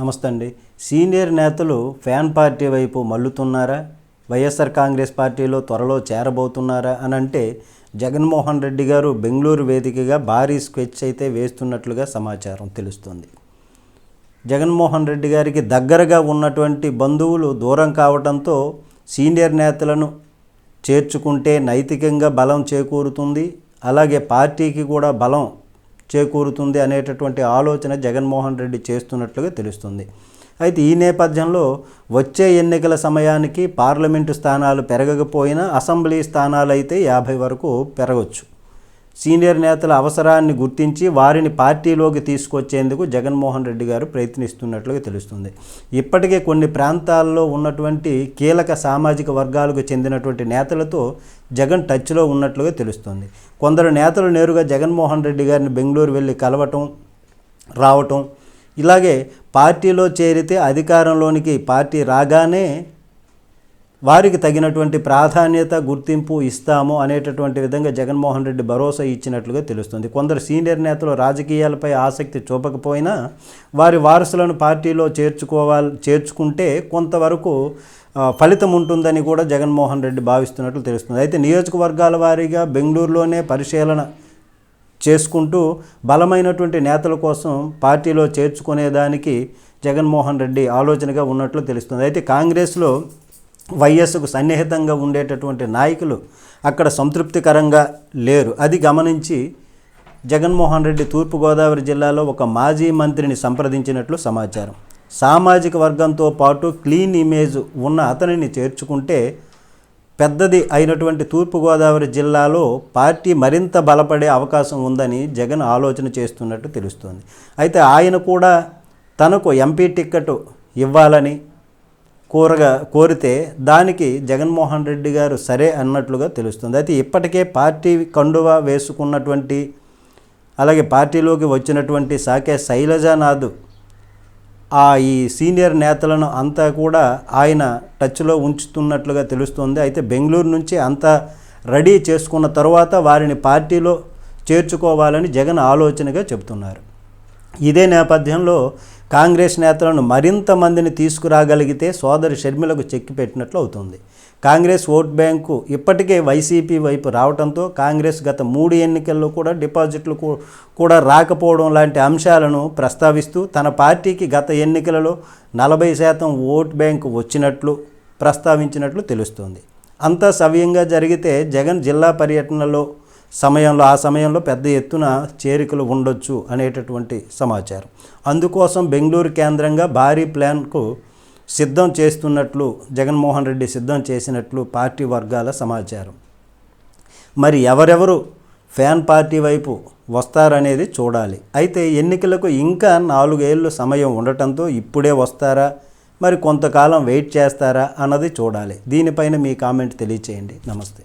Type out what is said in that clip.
నమస్తే అండి. సీనియర్ నేతలు ఫ్యాన్ పార్టీ వైపు మల్లుతున్నారా వైఎస్ఆర్ కాంగ్రెస్ పార్టీలో త్వరలో చేరబోతున్నారా అని అంటే జగన్మోహన్ రెడ్డి గారు బెంగళూరు వేదికగా భారీ స్కెచ్ అయితే వేస్తున్నట్లుగా సమాచారం తెలుస్తుంది. జగన్మోహన్ రెడ్డి గారికి దగ్గరగా ఉన్నటువంటి బంధువులు దూరం కావడంతో సీనియర్ నేతలను చేర్చుకుంటే నైతికంగా బలం చేకూరుతుంది. అలాగే పార్టీకి కూడా బలం చేకూరుతుంది అనేటటువంటి ఆలోచన జగన్మోహన్ రెడ్డి చేస్తున్నట్లుగా తెలుస్తుంది. అయితే ఈ నేపథ్యంలో వచ్చే ఎన్నికల సమయానికి పార్లమెంటు స్థానాలు పెరగకపోయినా అసెంబ్లీ స్థానాలు అయితే యాభై వరకు పెరగవచ్చు సీనియర్ నేతల అవసరాన్ని గుర్తించి వారిని పార్టీలోకి తీసుకొచ్చేందుకు జగన్మోహన్ రెడ్డి గారు ప్రయత్నిస్తున్నట్లుగా తెలుస్తుంది. ఇప్పటికే కొన్ని ప్రాంతాల్లో ఉన్నటువంటి కీలక సామాజిక వర్గాలకు చెందినటువంటి నేతలతో జగన్ టచ్లో ఉన్నట్లుగా తెలుస్తుంది. కొందరు నేతలు నేరుగా జగన్మోహన్ రెడ్డి గారిని బెంగళూరు వెళ్ళి కలవటం రావటం ఇలాగే పార్టీలో చేరితే అధికారంలోనికి పార్టీ రాగానే వారికి తగినటువంటి ప్రాధాన్యత గుర్తింపు ఇస్తాము అనేటటువంటి విధంగా జగన్మోహన్ రెడ్డి భరోసా ఇచ్చినట్లుగా తెలుస్తుంది. కొందరు సీనియర్ నేతలు రాజకీయాలపై ఆసక్తి చూపకపోయినా వారి వారసులను పార్టీలో చేర్చుకోవాలి చేర్చుకుంటే కొంతవరకు ఫలితం ఉంటుందని కూడా జగన్మోహన్ రెడ్డి భావిస్తున్నట్లు తెలుస్తుంది. అయితే నియోజకవర్గాల వారీగా బెంగళూరులోనే పరిశీలన చేసుకుంటూ బలమైనటువంటి నేతల కోసం పార్టీలో చేర్చుకునేదానికి జగన్మోహన్ రెడ్డి ఆలోచనగా ఉన్నట్లు తెలుస్తుంది. అయితే కాంగ్రెస్లో వైఎస్కు సన్నిహితంగా ఉండేటటువంటి నాయకులు అక్కడ సంతృప్తికరంగా లేరు. అది గమనించి జగన్మోహన్ రెడ్డి తూర్పుగోదావరి జిల్లాలో ఒక మాజీ మంత్రిని సంప్రదించినట్లు సమాచారం. సామాజిక వర్గంతో పాటు క్లీన్ ఇమేజ్ ఉన్న అతనిని చేర్చుకుంటే పెద్దది అయినటువంటి తూర్పుగోదావరి జిల్లాలో పార్టీ మరింత బలపడే అవకాశం ఉందని జగన్ ఆలోచన చేస్తున్నట్టు తెలుస్తోంది. అయితే ఆయన కూడా తనకు ఎంపీ టిక్కెట్ ఇవ్వాలని కోరగా కోరితే దానికి జగన్మోహన్ రెడ్డి గారు సరే అన్నట్లుగా తెలుస్తుంది. అయితే ఇప్పటికే పార్టీ కండువా వేసుకున్నటువంటి అలాగే పార్టీలోకి వచ్చినటువంటి సాకే శైలజానాథ్ ఆ ఈ సీనియర్ నేతలను అంతా కూడా ఆయన టచ్లో ఉంచుతున్నట్లుగా తెలుస్తుంది. అయితే బెంగళూరు నుంచి అంతా రెడీ చేసుకున్న తర్వాత వారిని పార్టీలో చేర్చుకోవాలని జగన్ ఆలోచనగా చెబుతున్నారు. ఇదే నేపథ్యంలో కాంగ్రెస్ నేతలను మరింత మందిని తీసుకురాగలిగితే సోదరి షర్మిలకు చెక్కి పెట్టినట్లు అవుతుంది. కాంగ్రెస్ ఓట్ బ్యాంకు ఇప్పటికే వైసీపీ వైపు రావడంతో కాంగ్రెస్ గత మూడు ఎన్నికల్లో కూడా డిపాజిట్లు కూడా రాకపోవడం లాంటి అంశాలను ప్రస్తావిస్తూ తన పార్టీకి గత ఎన్నికలలో నలభై శాతం ఓట్ బ్యాంకు వచ్చినట్లు ప్రస్తావించినట్లు తెలుస్తుంది. అంతా సవ్యంగా జరిగితే జగన్ జిల్లా పర్యటనలో సమయంలో ఆ సమయంలో పెద్ద ఎత్తున చేరికలు ఉండొచ్చు అనేటటువంటి సమాచారం. అందుకోసం బెంగళూరు కేంద్రంగా భారీ ప్లాన్కు సిద్ధం చేస్తున్నట్లు జగన్మోహన్ రెడ్డి సిద్ధం చేసినట్లు పార్టీ వర్గాల సమాచారం. మరి ఎవరెవరు ఫ్యాన్ పార్టీ వైపు వస్తారనేది చూడాలి. అయితే ఎన్నికలకు ఇంకా నాలుగేళ్ళు సమయం ఉండటంతో ఇప్పుడే వస్తారా? మరి కొంతకాలం వెయిట్ చేస్తారా? అన్నది చూడాలి. దీనిపైన మీ కామెంట్ తెలియచేయండి. నమస్తే.